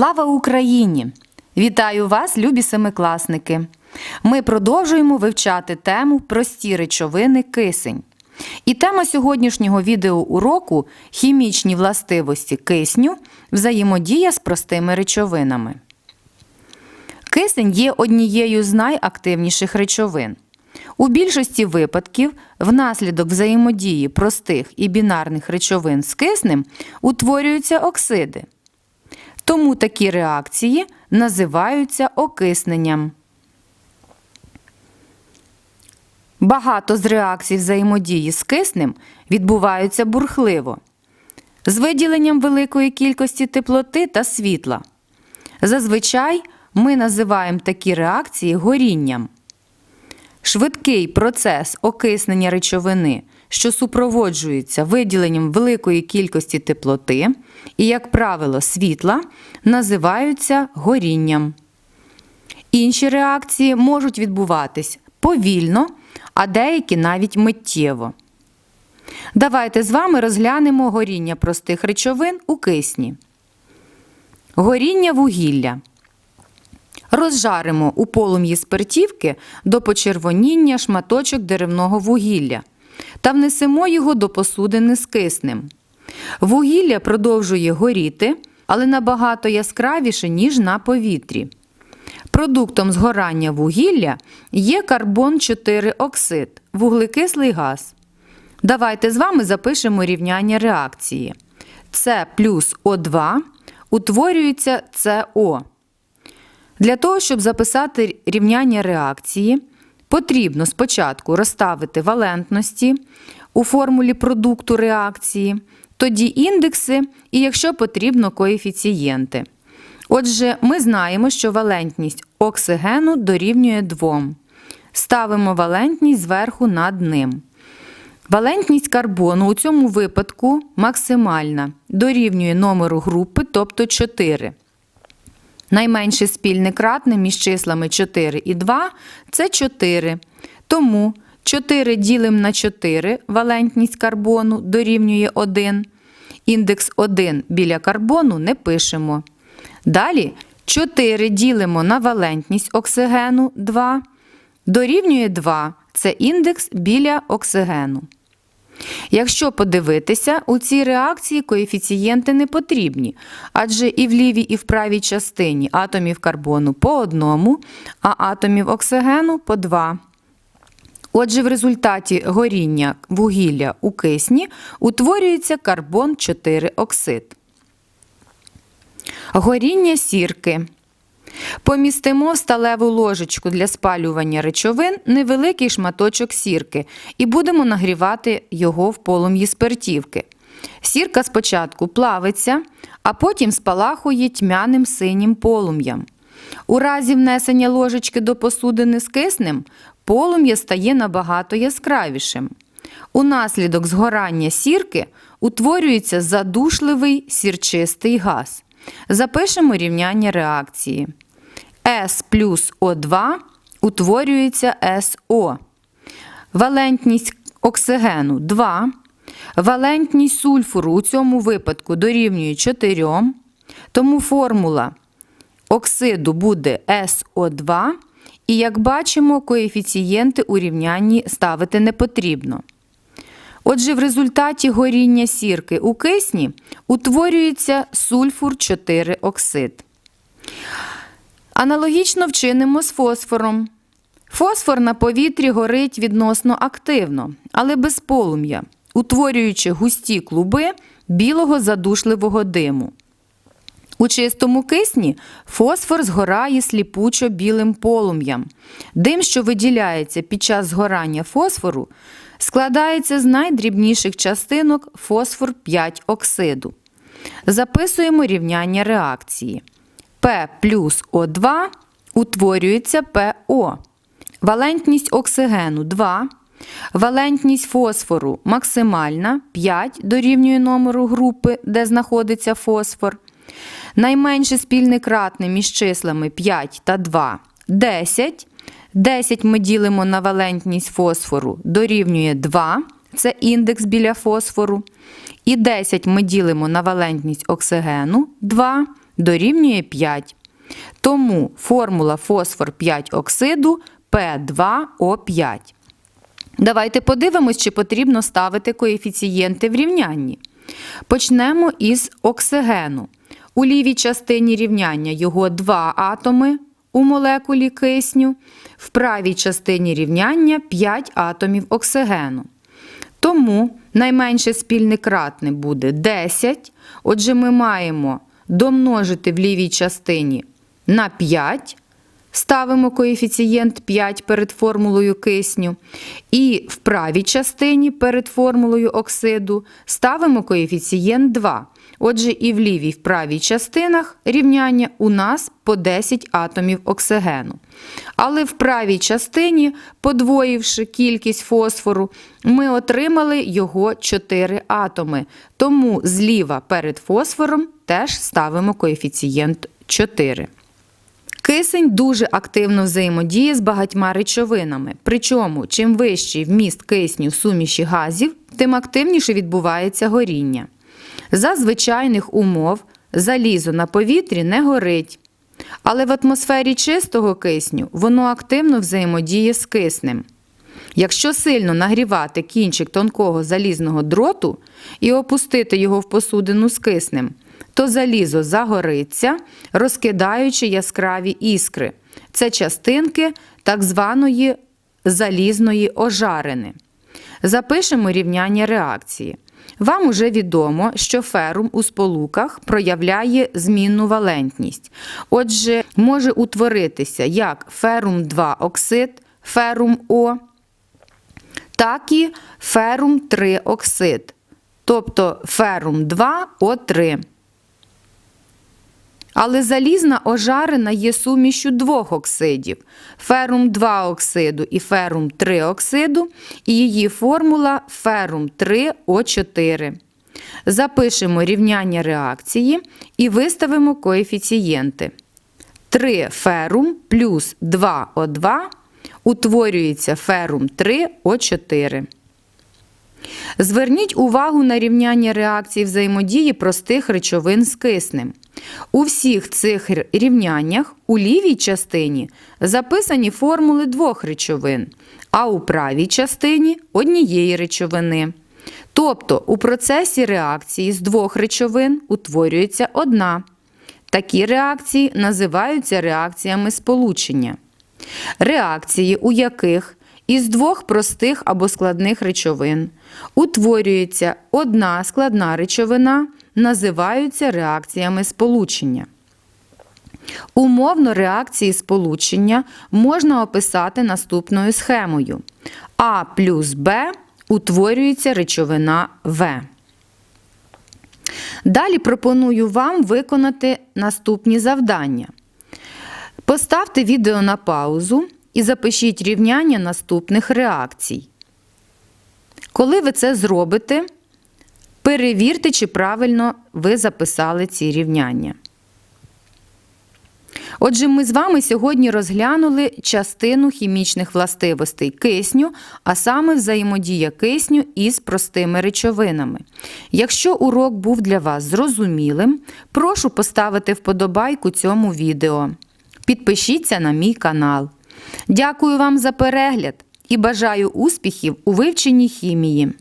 Слава Україні! Вітаю вас, любі семикласники! Ми продовжуємо вивчати тему прості речовини кисень. І тема сьогоднішнього відеоуроку хімічні властивості кисню, взаємодія з простими речовинами. Кисень є однією з найактивніших речовин. У більшості випадків внаслідок взаємодії простих і бінарних речовин з киснем утворюються оксиди. Тому такі реакції називаються окисненням. Багато з реакцій взаємодії з киснем відбуваються бурхливо, з виділенням великої кількості теплоти та світла. Зазвичай ми називаємо такі реакції горінням. Швидкий процес окиснення речовини, що супроводжується виділенням великої кількості теплоти і, як правило, світла, називаються горінням. Інші реакції можуть відбуватись повільно, а деякі навіть миттєво. Давайте з вами розглянемо горіння простих речовин у кисні. Горіння вугілля. Розжаримо у полум'ї спиртівки до почервоніння шматочок деревного вугілля та внесемо його до посудини з киснем. Вугілля продовжує горіти, але набагато яскравіше, ніж на повітрі. Продуктом згорання вугілля є карбон 4 оксид, вуглекислий газ. Давайте з вами запишемо рівняння реакції. С плюс О2 утворюється СО. Для того, щоб записати рівняння реакції, потрібно спочатку розставити валентності у формулі продукту реакції, тоді індекси і, якщо потрібно, коефіцієнти. Отже, ми знаємо, що валентність оксигену дорівнює 2. Ставимо валентність зверху над ним. Валентність карбону у цьому випадку максимальна, дорівнює номеру групи, тобто 4. Найменше спільне кратне між числами 4 і 2 це 4. Тому 4 ділимо на 4 валентність карбону дорівнює 1. Індекс 1 біля карбону не пишемо. Далі 4 ділимо на валентність оксигену 2. Дорівнює 2 це індекс біля оксигену. Якщо подивитися, у цій реакції коефіцієнти не потрібні, адже і в лівій, і в правій частині атомів карбону по одному, а атомів оксигену по два. Отже, в результаті горіння вугілля у кисні утворюється карбон 4 оксид. Горіння сірки. Помістимо в сталеву ложечку для спалювання речовин невеликий шматочок сірки і будемо нагрівати його в полум'ї спиртівки. Сірка спочатку плавиться, а потім спалахує тьмяним синім полум'ям. У разі внесення ложечки до посудини з киснем полум'я стає набагато яскравішим. Унаслідок згорання сірки утворюється задушливий сірчистий газ. Запишемо рівняння реакції. С плюс О2 утворюється СО. Валентність оксигену 2. Валентність сульфуру у цьому випадку дорівнює 4. Тому формула оксиду буде СО2. І, як бачимо, коефіцієнти у рівнянні ставити не потрібно. Отже, в результаті горіння сірки у кисні утворюється сульфур 4 оксид. Аналогічно вчинимо з фосфором. Фосфор на повітрі горить відносно активно, але без полум'я, утворюючи густі клуби білого задушливого диму. У чистому кисні фосфор згорає сліпучо білим полум'ям. Дим, що виділяється під час згорання фосфору, складається з найдрібніших частинок фосфор 5 оксиду. Записуємо рівняння реакції. П плюс О2 утворюється ПО. Валентність оксигену 2. Валентність фосфору максимальна 5 дорівнює номеру групи, де знаходиться фосфор. Найменше спільне кратне між числами 5 та 2 10. 10 ми ділимо на валентність фосфору дорівнює 2. Це індекс біля фосфору. І 10 ми ділимо на валентність оксигену 2. дорівнює 5. Тому формула фосфор 5 оксиду P2O5. Давайте подивимось, чи потрібно ставити коефіцієнти в рівнянні. Почнемо із оксигену. У лівій частині рівняння його два атоми у молекулі кисню, в правій частині рівняння 5 атомів оксигену. Тому найменше спільний кратне буде 10. Отже, ми маємо домножити в лівій частині на 5. Ставимо коефіцієнт 5 перед формулою кисню. І в правій частині перед формулою оксиду ставимо коефіцієнт 2. Отже, і в лівій, і в правій частинах рівняння у нас по 10 атомів оксигену. Але в правій частині, подвоївши кількість фосфору, ми отримали його 4 атоми. Тому зліва перед фосфором теж ставимо коефіцієнт 4. Кисень дуже активно взаємодіє з багатьма речовинами. Причому, чим вищий вміст кисню в суміші газів, тим активніше відбувається горіння. За звичайних умов залізо на повітрі не горить. Але в атмосфері чистого кисню воно активно взаємодіє з киснем. Якщо сильно нагрівати кінчик тонкого залізного дроту і опустити його в посудину з киснем, то залізо загориться, розкидаючи яскраві іскри. Це частинки так званої залізної ожарини. Запишемо рівняння реакції. Вам уже відомо, що ферум у сполуках проявляє змінну валентність. Отже, може утворитися як ферум 2 оксид, ферум О, так і ферум 3 оксид, тобто ферум 2 О3. Але залізна ожарина є сумішю двох оксидів ферум 2 оксиду і ферум 3 оксиду, і її формула ферум 3 О4. Запишемо рівняння реакції і виставимо коефіцієнти. 3 ферум плюс 2О2 утворюється ферум 3 О4. Зверніть увагу на рівняння реакції взаємодії простих речовин з киснем. У всіх цих рівняннях у лівій частині записані формули двох речовин, а у правій частині однієї речовини. Тобто у процесі реакції з двох речовин утворюється одна. Такі реакції називаються реакціями сполучення. Реакції, у яких із двох простих або складних речовин утворюється одна складна речовина, називаються реакціями сполучення. Умовно реакції сполучення можна описати наступною схемою: А плюс Б утворюється речовина В. Далі пропоную вам виконати наступні завдання. Поставте відео на паузу і запишіть рівняння наступних реакцій. Коли ви це зробите, перевірте, чи правильно ви записали ці рівняння. Отже, ми з вами сьогодні розглянули частину хімічних властивостей кисню, а саме взаємодія кисню із простими речовинами. Якщо урок був для вас зрозумілим, прошу поставити вподобайку цьому відео. Підпишіться на мій канал. Дякую вам за перегляд і бажаю успіхів у вивченні хімії.